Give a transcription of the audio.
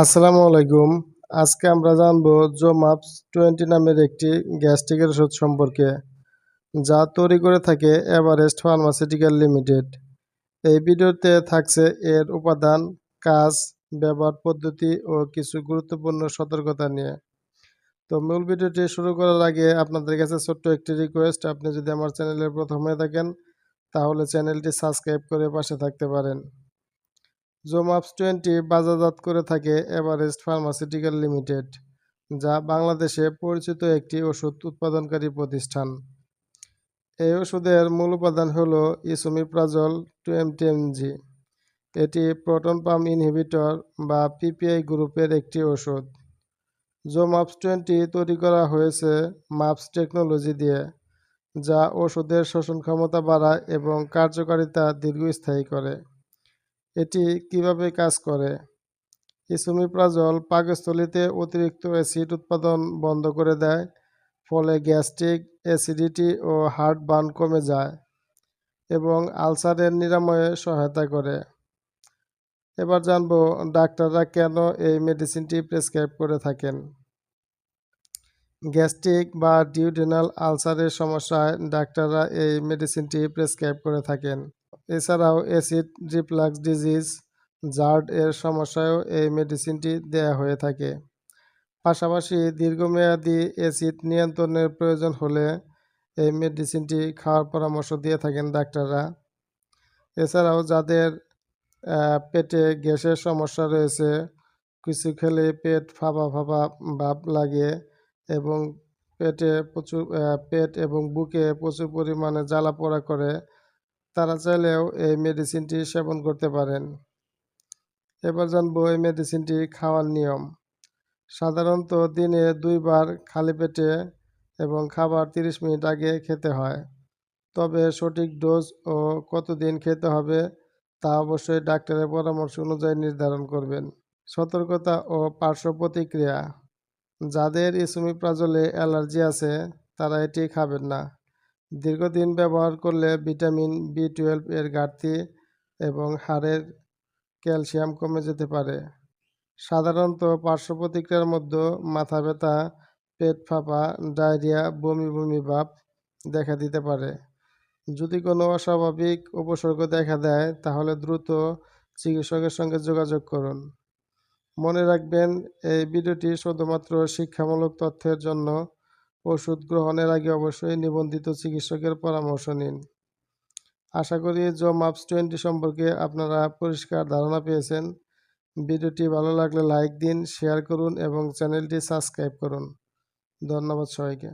আসসালামু আলাইকুম। আজকে আমরা জানব জোমাপস টোয়েন্টি নামের একটি গ্যাস্ট্রিকের ওষুধ সম্পর্কে, যা তৈরি করে থাকে এভারেস্ট ফার্মাসিউটিক্যাল লিমিটেড। এই ভিডিওতে থাকছে এর উপাদান, কাজ, ব্যবহার পদ্ধতি ও কিছু গুরুত্বপূর্ণ সতর্কতা নিয়ে। তো মূল ভিডিওটি শুরু করার আগে আপনাদের কাছে ছোট্ট একটি রিকোয়েস্ট আপনি যদি আমার চ্যানেলের প্রথম হয়ে থাকেন, তাহলে চ্যানেলটি সাবস্ক্রাইব করে পাশে থাকতে পারেন। জোমাপস টোয়েন্টি বাজারজাত করে থাকে এভারেস্ট ফার্মাসিউটিক্যাল লিমিটেড, যা বাংলাদেশে পরিচিত একটি ওষুধ উৎপাদনকারী প্রতিষ্ঠান। এই ওষুধের মূল উপাদান হল ইসোমিপ্রাজল টু এমটিএমজি এটি প্রোটন পাম্প ইনহিবিটর বা পিপিআই গ্রুপের একটি ওষুধ। জোমাপস টোয়েন্টি তৈরি করা হয়েছে মাপস টেকনোলজি দিয়ে, যা ওষুধের শোষণ ক্ষমতা বাড়ায় এবং কার্যকারিতা দীর্ঘস্থায়ী করে। এটি কীভাবে কাজ করে? ইসোমিপ্রাজল পাকস্থলিতে অতিরিক্ত অ্যাসিড উৎপাদন বন্ধ করে দেয়, ফলে গ্যাস্ট্রিক অ্যাসিডিটি ও হার্ট বার্ন কমে যায় এবং আলসারের নিরাময়ে সহায়তা করে। এবার জানব ডাক্তাররা কেন এই মেডিসিনটি প্রেসক্রাইব করে থাকেন। গ্যাস্ট্রিক বা ডিউডেনাল আলসারের সমস্যায় ডাক্তাররা এই মেডিসিনটি প্রেসক্রাইব করে থাকেন। এছাড়াও অ্যাসিড রিফ্লাক্স ডিজিজ, জার্ড এর সমস্যায়ও এই মেডিসিনটি দেয়া হয়ে থাকে। পাশাপাশি দীর্ঘমেয়াদী অ্যাসিড নিয়ন্ত্রণের প্রয়োজন হলে এই মেডিসিনটি খাওয়ার পরামর্শ দিয়ে থাকেন ডাক্তাররা। এছাড়াও যাদের পেটে গ্যাসের সমস্যা রয়েছে, কিছু খেলে পেট ফাঁপা ফাঁপা ভাব লাগে এবং পেটে প্রচুর পেট এবং বুকে প্রচুর পরিমাণে জ্বালা পোড়া করে তারা চাইলেও এই মেডিসিনটি সেবন করতে পারেন। এবার জানব এই মেডিসিনটি খাওয়ার নিয়ম। সাধারণত দিনে দুইবার খালি পেটে এবং খাবার তিরিশ মিনিট আগে খেতে হয়। তবে সঠিক ডোজ ও কতদিন খেতে হবে তা অবশ্যই ডাক্তারের পরামর্শ অনুযায়ী নির্ধারণ করবেন। সতর্কতা ও পার্শ্ব প্রতিক্রিয়া। যাদের ইসুমিপ্রাজলে অ্যালার্জি আছে, তারা এটি খাবেন না। দীর্ঘদিন ব্যবহার করলে ভিটামিন বি টুয়েলভ এর ঘাটতি এবং হাড়ের ক্যালসিয়াম কমে যেতে পারে। সাধারণত পার্শ্ব প্রতিক্রিয়ার মধ্যে মাথা ব্যথা, পেট ফাঁপা, ডায়রিয়া, বমি বমি ভাব দেখা দিতে পারে। যদি কোনো অস্বাভাবিক উপসর্গ দেখা দেয়, তাহলে দ্রুত চিকিৎসকের সঙ্গে যোগাযোগ করুন। মনে রাখবেন, এই ভিডিওটি শুধুমাত্র শিক্ষামূলক তথ্যের জন্য ওষুধ গ্রহণের আগে অবশ্যই নিবন্ধিত চিকিৎসকের পরামর্শ নিন। আশা করি জো মাপস টোয়েন্টি সম্পর্কে আপনারা পরিষ্কার ধারণা পেয়েছেন। ভিডিওটি ভালো লাগলে লাইক দিন, শেয়ার করুন এবং চ্যানেলটি সাবস্ক্রাইব করুন। ধন্যবাদ সবাইকে।